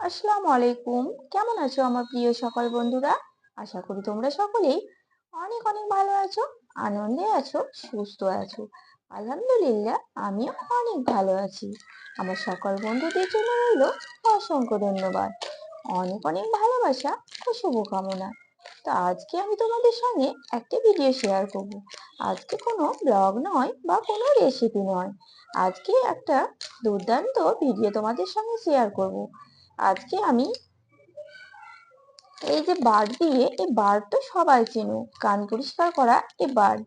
আসসালামু আলাইকুম। কেমন আছো আমার প্রিয় সকল বন্ধুরা? আশা করি তোমরা সকলেই অনেক অনেক ভালো আছো, আনন্দে আছো, সুস্থ আছো। আলহামদুলিল্লাহ, আমিও অনেক ভালো আছি। আমার সকল বন্ধুদের জন্য রইল অসংখ্য ধন্যবাদ। অনেক অনেক ভালোবাসা ও শুভকামনা। তো আজকে আমি তোমাদের সঙ্গে একটা ভিডিও শেয়ার করব। আজকে কোনো ব্লগ নয় বা কোনো রেসিপি নয়। আজকে একটা দুর্দান্ত ভিডিও তোমাদের সঙ্গে শেয়ার করব। আজকে আমি এই যে বার্ড দিয়ে, এই বার্ড তো সবাই চেনো কান পরিষ্কার করা এ বার্ড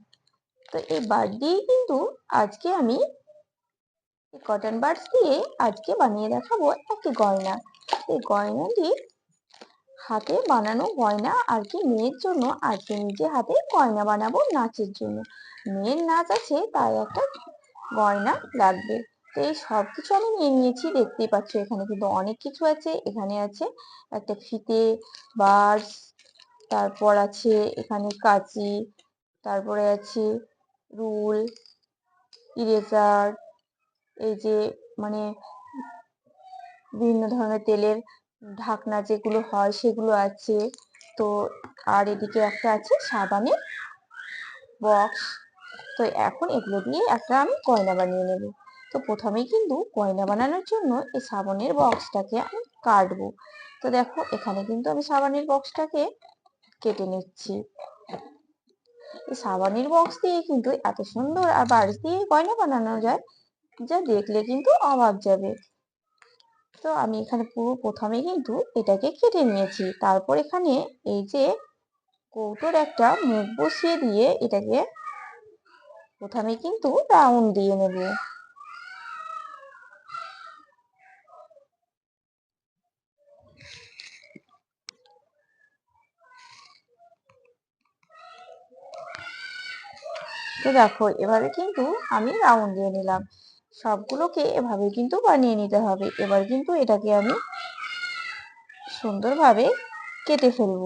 তো এই বার্ড দিয়ে কিন্তু আজকে আমি কটন বার্ডস দিয়ে আজকে বানিয়ে দেখাবো একটি গয়না। এই গয়নাটি হাতে বানানো গয়না আর কি মেয়ের জন্য আজকে নিজে হাতে গয়না বানাবো নাচের জন্য। মেয়ের নাচ আছে, তাই একটা গয়না লাগবে। তো এই সব কিছু আমি নিয়ে নিয়েছি। দেখতেই পাচ্ছ এখানে কিন্তু অনেক কিছু আছে। এখানে আছে একটা ফিতে, বার্স, তারপর আছে এখানে কাঁচি, তারপরে আছে রুল, ইরেজার, এই যে মানে বিভিন্ন ধরনের তেলের ঢাকনা যেগুলো হয় সেগুলো আছে। তো আর এদিকে একটা আছে সাবানের বক্স। তো এখন এগুলো দিয়ে একটা আমি গয়না বানিয়ে নেব। তো প্রথমেই কিন্তু গয়না বানানোর জন্য এই সাবানের বক্সটাকে আমি কাটবো। তো দেখো, এখানে কিন্তু আমি সাবানের বক্সটাকে কেটে নিচ্ছি। এই সাবানের বক্স দিয়ে কিন্তু এত সুন্দর আর বাড়ি দিয়ে গয়না বানানো যায়, যা দেখলে কিন্তু অবাক যাবে। তো আমি এখানে পুরো প্রথমে কিন্তু এটাকে কেটে নিয়েছি। তারপর এখানে এই যে কৌটোর একটা মুখ বসিয়ে দিয়ে এটাকে প্রথমে কিন্তু রাউন্ড দিয়ে নেব। তো দেখো, এভাবে কিন্তু আমি রাউন্ড দিয়ে নিলাম। সবগুলোকে এভাবে কিন্তু বানিয়ে নিতে হবে। এবার কিন্তু এটাকে আমি সুন্দরভাবে কেটে ফেলব।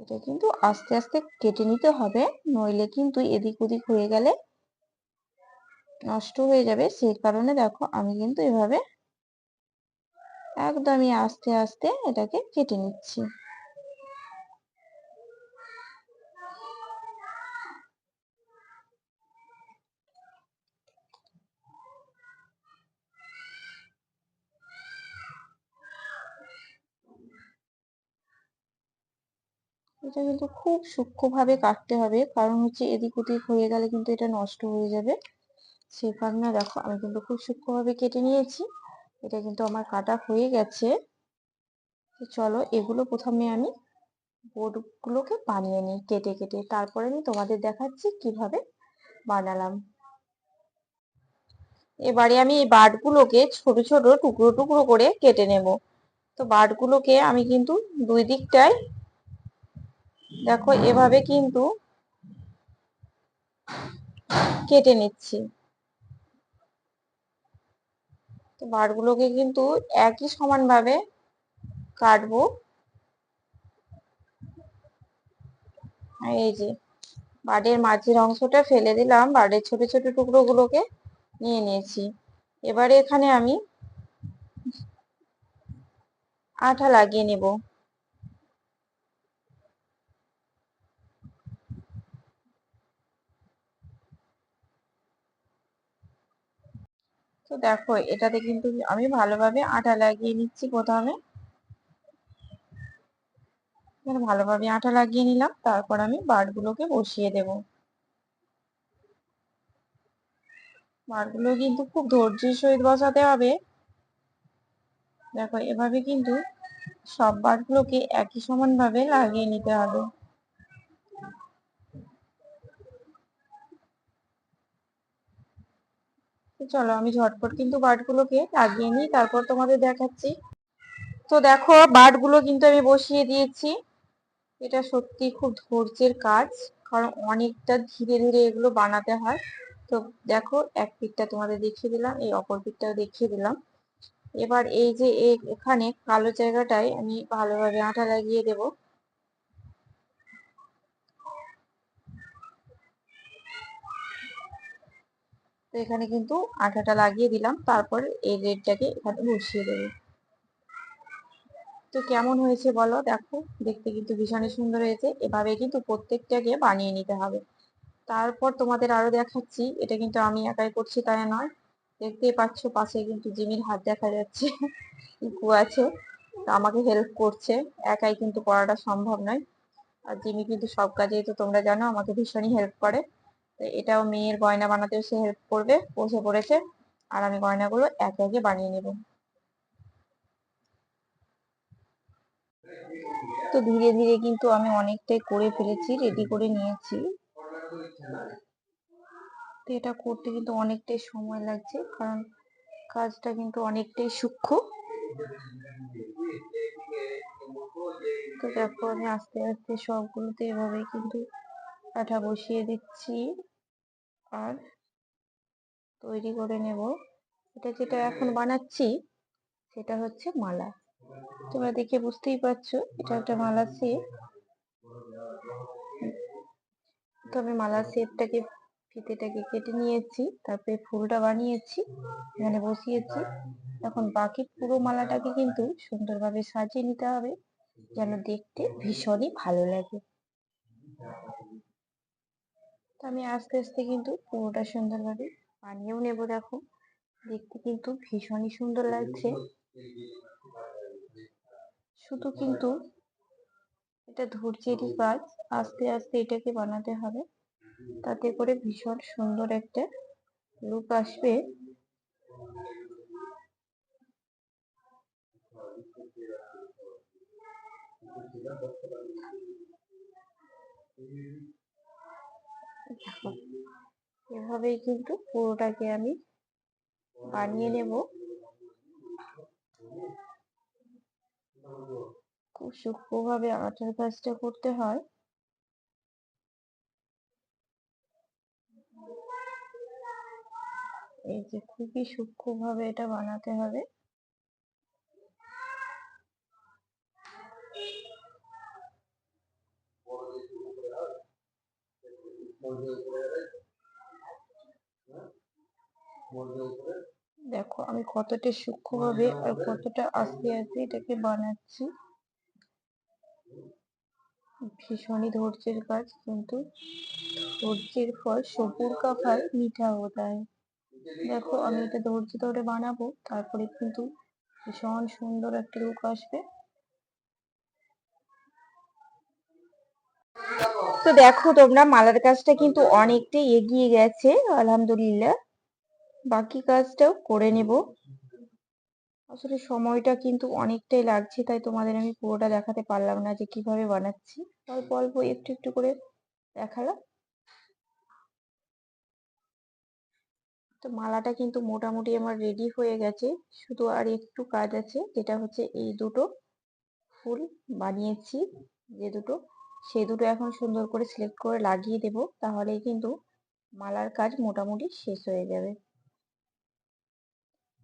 এটা কিন্তু আস্তে আস্তে কেটে নিতে হবে, নইলে কিন্তু এদিক ওদিক হয়ে গেলে নষ্ট হয়ে যাবে, সেই কারণে দেখো আমি কিন্তু এভাবে একদমই আস্তে আস্তে এটাকে কেটে নিচ্ছি। এটা কিন্তু খুব সূক্ষ্মভাবে কাটতে হবে, কারণ হচ্ছে এদিক ওদিক হয়ে গেলে কিন্তু এটা নষ্ট হয়ে যাবে। সেই কারণে দেখো, আমি কিন্তু খুব সূক্ষ্মভাবে কেটে নিয়েছি। এটা কিন্তু আমার কাটা হয়ে গেছে। তো চলো, এগুলো প্রথমে আমি বোর্ডগুলোকে বানিয়ে নিই কেটে কেটে। তারপরে আমি তোমাদের দেখাচ্ছি কীভাবে বানালাম। এবারে আমি এই বাটগুলোকে ছোট ছোট, টুকরো টুকরো করে কেটে নেব। তো বাটগুলোকে আমি কিন্তু দুই দিকটায়, দেখো, এভাবে কিন্তু কেটে নিচ্ছি। তো বারগুলোকে কিন্তু একই সমানভাবে কাটবো। এই যে বাড়ির মাঝের অংশটা ফেলে দিলাম, বাড়ির ছোট ছোট টুকরোগুলোকে নিয়ে নিয়েছি। এবারে এখানে আমি আঠা লাগিয়ে নেব। তো দেখো, এটাতে কিন্তু আমি ভালোভাবে আটা লাগিয়ে নিচ্ছি প্রথমে। ভালোভাবে আটা লাগিয়ে নিলাম, তারপর আমি বারগুলোকে বসিয়ে দেব। বারগুলো কিন্তু খুব ধৈর্যের সহিত বসাতে হবে। দেখো, এভাবে কিন্তু সব বারগুলোকে একই সমানভাবে লাগিয়ে নিতে হবে। চলো আমি ঝটপট কিন্তু বাটগুলোকে লাগিয়ে নিই, তারপর তোমাদের দেখাচ্ছি। তো দেখো, বাটগুলো কিন্তু আমি বসিয়ে দিয়েছি। এটা সত্যি খুব ধৈর্যের কাজ, কারণ অনেকটা ধীরে ধীরে এগুলো বানাতে হয়। তো দেখো, এক পিঠটা তোমাদের দেখিয়ে দিলাম, এই অপর পিঠটাও দেখিয়ে দিলাম। এবার এই যে এখানে কালো জায়গাটায় আমি ভালোভাবে আঠা লাগিয়ে দেব। তো এখানে কিন্তু আঠাটা লাগিয়ে দিলাম, তারপর এই রেডটাকে এখানে বসিয়ে দেবো। তো কেমন হয়েছে বলো দেখো, দেখতে কিন্তু ভীষণই সুন্দর হয়েছে। এভাবে কিন্তু প্রত্যেকটাকে বানিয়ে নিতে হবে। তারপর তোমাদের আরও দেখাচ্ছি, এটা কিন্তু আমি একাই করছি তাই নয়। দেখতেই পাচ্ছ পাশে কিন্তু জিমির হাত দেখা যাচ্ছে ইকু আছে। তো আমাকে হেল্প করছে, একাই কিন্তু করাটা সম্ভব নয়। আর জিমি কিন্তু সব কাজেই তো তোমরা জানো, আমাকে ভীষণই হেল্প করে। তো এটাও মেয়ের গয়না বানাতেও সে হেল্প করবে, বসে পড়েছে। আর আমি গয়নাগুলো একে একে বানিয়ে নেব। তো ধীরে ধীরে কিন্তু আমি অনেকটাই করে ফেলেছি রেডি করে নিয়েছি। তো এটা করতে কিন্তু অনেকটাই সময় লাগছে, কারণ কাজটা কিন্তু অনেকটাই সূক্ষ্ম। তো দেখো আমি আস্তে আস্তে সবগুলোতে এভাবে কিন্তু আঠা বসিয়ে দিচ্ছি। আর তৈরি করে নেব। এটা যেটা এখন বানাচ্ছি সেটা হচ্ছে মালা। তোমরা দেখে বুঝতেই পারছ এটা একটা মালা সেট। তো আমি মালা সেটটাকে ফিতেটাকে কেটে নিয়েছি তারপরে ফুলটা বানিয়েছি এখানে বসিয়েছি। এখন বাকি পুরো মালাটাকে কিন্তু সুন্দরভাবে সাজিয়ে নিতে হবে যেন দেখতে ভীষণই ভালো লাগে। তো আমি আস্তে আস্তে কিন্তু পুরোটা সুন্দরভাবে বানিয়েও নেব দেখো। দেখতে কিন্তু ভীষণই সুন্দর লাগছে। শুধু কিন্তু এটা ধৈর্যেরই কাজ, আস্তে আস্তে এটাকে বানাতে হবে। তাতে করে ভীষণ সুন্দর একটা লুক আসবে। দেখো। এভাবেই কিন্তু পুরোটাকে আমি বানিয়ে নেব। খুব সূক্ষ্মভাবে আঠার কাজটা করতে হয়। এই যে খুবই সূক্ষ্মভাবে এটা বানাতে হবে। দেখো, আমি কতটা সূক্ষ্মভাবে আর কতটা আস্তে আস্তে এটাকে বানাচ্ছি। ভীষণই ধৈর্যের কাজ, কিন্তু ধৈর্যের ফল সবুর কা ফল মিঠা হয়। দেখো, আমি এটা ধৈর্য ধরে বানাবো, তারপরে কিন্তু ভীষণ সুন্দর একটা লুক আসবে। তো দেখো তোমরা মালার কাজটা কিন্তু অনেকটাই এগিয়ে গেছে, আলহামদুলিল্লাহ। বাকি কাজটাও করে নেব। আসলে সময়টা কিন্তু অনেকটাই লাগছে, তাই তোমাদের আমি পুরোটা দেখাতে পারলাম না যে কীভাবে বানাচ্ছি। অল্প অল্প একটু একটু করে দেখালাম। তো মালাটা কিন্তু মোটামুটি আমার রেডি হয়ে গেছে। শুধু আর একটু কাজ আছে, যেটা হচ্ছে এই দুটো ফুল বানিয়েছি, যে দুটো সেই দুটো এখন সুন্দর করে সিলেক্ট করে লাগিয়ে দেব, তাহলেই কিন্তু মালার কাজ মোটামুটি শেষ হয়ে যাবে।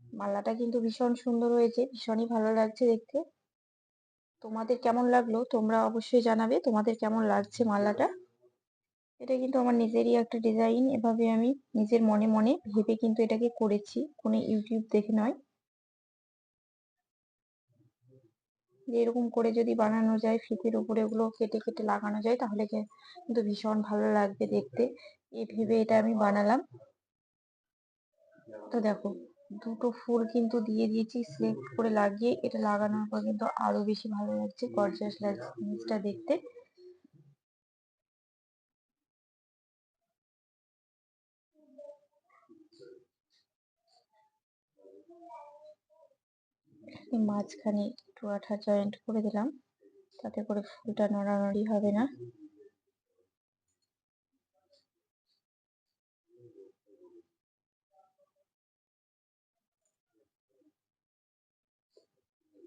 মালাটা কিন্তু ভীষণ সুন্দর হয়েছে, ভীষণই ভালো লাগছে দেখতে। তোমাদের কেমন লাগল তোমরা অবশ্যই জানাবে, তোমাদের কেমন লাগছে মালাটা? এটা কিন্তু আমার নিজেরই একটা ডিজাইন এভাবে আমি নিজের মনে মনে ভেবে কিন্তু এটাকে করেছি, কোনো ইউটিউব দেখে নয়। যে এরকম করে যদি বানানো যায়, ফিতের উপরে ওগুলো কেটে কেটে লাগানো যায়, তাহলে কিন্তু ভীষণ ভালো লাগবে দেখতে। এই ভেবে এটা আমি বানালাম। তো দেখো, দুটো ফুল কিন্তু দিয়ে দিয়েছি সিলেক্ট করে লাগিয়ে এটা লাগানোর পর কিন্তু আরও বেশি ভালো লাগছে গর্জিয়াস লাগছে জিনিসটা দেখতে। মাঝখানে একটু আঠা জয়েন্ট করে দিলাম, তাতে করে ফুলটা নড়ানড়ি হবে না।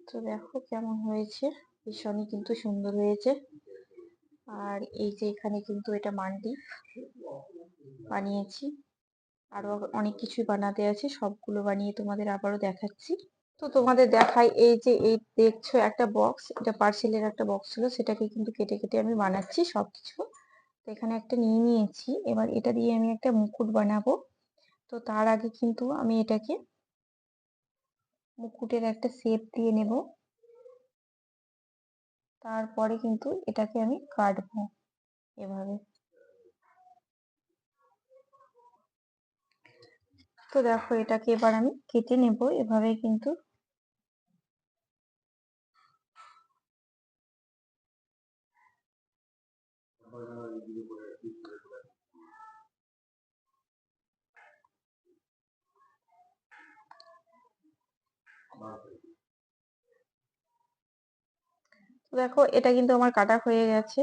তো দেখো কেমন হয়েছে, ভীষণই কিন্তু সুন্দর হয়েছে। আর এই যে এখানে কিন্তু এটা মান্ডি বানিয়েছি। আরও অনেক কিছুই বানাতে আছে, সবগুলো বানিয়ে তোমাদের আবারও দেখাচ্ছি। তো তোমাদের দেখাই, এই যে এই দেখছ একটা বক্স এটা পার্সেলের একটা বক্স ছিল, সেটাকে কিন্তু কেটে কেটে আমি বানাচ্ছি সবকিছু। তো এখানে একটা নিয়ে নিয়েছি, এবার এটা দিয়ে আমি একটা মুকুট বানাবো। তো তার আগে কিন্তু আমি এটাকে মুকুটের একটা শেপ দিয়ে নেব। তারপরে কিন্তু এটাকে আমি কাটবো এভাবে। তো দেখো এটাকে এবার আমি কেটে নেব, এভাবে কিন্তু দেখো, এটা কিন্তু আমার কাটা হয়ে গেছে।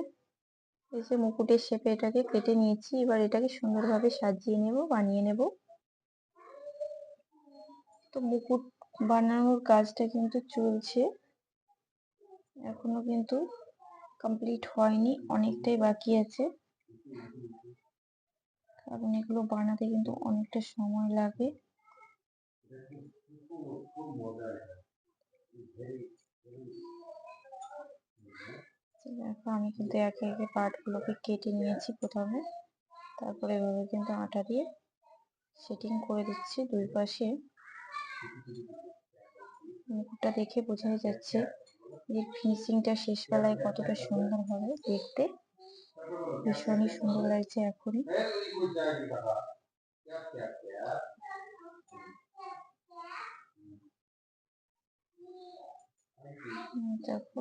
এই যে মুকুটের শেপে এটাকে কেটে নিয়েছি। এবার এটাকে সুন্দরভাবে সাজিয়ে নেব, বানিয়ে নেব। তো মুকুট বানানোর কাজটা কিন্তু চলছে। এখনও কিন্তু কমপ্লিট হয়নি, অনেকটাই বাকি আছে। কারণ এগুলো বানাতে কিন্তু অনেকটা সময় লাগে। দেখো, আমি কিন্তু একে একে পার্টগুলোকে কেটে নিয়েছি প্রথমে। তারপরে এভাবে কিন্তু আটা দিয়ে সেটিং করে দিচ্ছি দুই পাশে। মুকুটটা দেখে বোঝাই যাচ্ছে যে ফিনিশিংটা শেষ বেলায় কতটা সুন্দর হবে দেখতে। ভীষণই সুন্দর লাগছে এখনই। দেখো।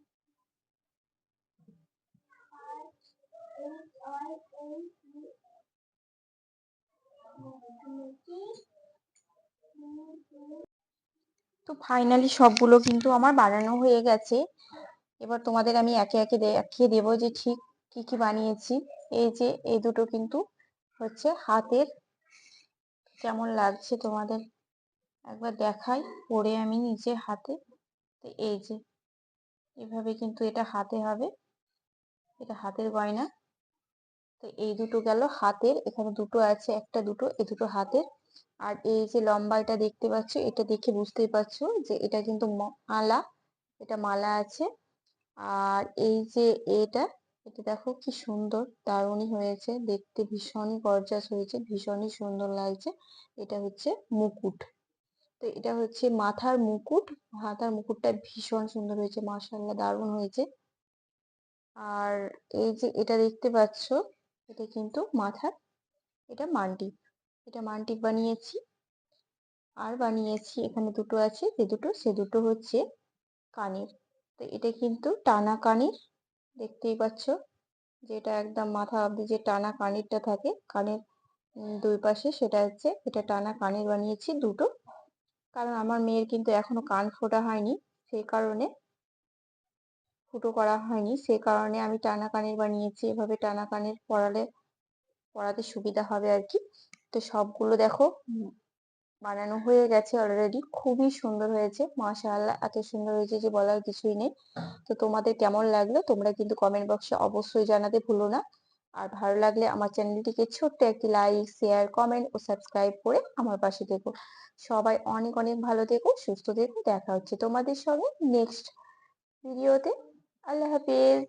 তো ফাইনালি সবগুলো কিন্তু আমার বানানো হয়ে গেছে। এবার তোমাদের আমি একে একে দেখিয়ে দেব যে ঠিক কি কি বানিয়েছি। এই যে, এই দুটো কিন্তু হচ্ছে হাতের। কেমন লাগছে তোমাদের? একবার দেখাই, পরে আমি নিজে হাতে। তো এই যে, এভাবে কিন্তু এটা হাতে হবে। এটা হাতের গয়না। তো এই দুটো গেল হাতের, এখানে দুটো আছে, একটা দুটো এই দুটো হাতের। আর এই যে লম্বা এটা দেখতে পাচ্ছ, এটা দেখে বুঝতেই পারছ যে এটা কিন্তু মালা, এটা মালা আছে। আর এই যে এটা এটা দেখো কি সুন্দর, দারুণই হয়েছে, দেখতে ভীষণই গর্জাস হয়েছে, ভীষণই সুন্দর লাগছে। এটা হচ্ছে মুকুট। তো এটা হচ্ছে মাথার মুকুট, মাথার মুকুটটা ভীষণ সুন্দর হয়েছে মাশাল্লাহ দারুণ হয়েছে। আর এই যে এটা দেখতে পাচ্ছ এটা কিন্তু মাথার, এটা মান্টি এটা মান্টি বানিয়েছি। আর বানিয়েছি, এখানে দুটো আছে, যে দুটো, সে দুটো হচ্ছে কানের। তো এটা কিন্তু টানা কানের, দেখতেই পাচ্ছ যেটা একদম মাথা অব্দি যে টানা কানেরটা থাকে, কানের দুই পাশে, সেটা হচ্ছে, এটা টানা কানের বানিয়েছি দুটো। কারণ আমার মেয়ের কিন্তু এখনও কান ফোটা হয়নি, সেই কারণে ফুটো করা হয়নি। সেই কারণে আমি টানা কানের বানিয়েছি এভাবে টানা কানের পরালে পরাতে সুবিধা হবে আর কি তো সবগুলো দেখো বানানো হয়ে গেছে অলরেডি খুবই সুন্দর হয়েছে। মাশাআল্লাহ, এত সুন্দর হয়েছে যে বলার কিছুই নেই। তো তোমাদের কেমন লাগল? তোমরা কিন্তু কমেন্ট বক্সে অবশ্যই জানাতে ভুলো না। আর ভালো লাগলে আমার চ্যানেলটিকে ছোট্ট একটি লাইক শেয়ার কমেন্ট ও সাবস্ক্রাইব করে আমার পাশে থেকো। সবাই অনেক অনেক ভালো থেকো, সুস্থ থেকো। দেখা হচ্ছে তোমাদের সঙ্গে নেক্সট ভিডিওতে আল্লাহ হাফিজ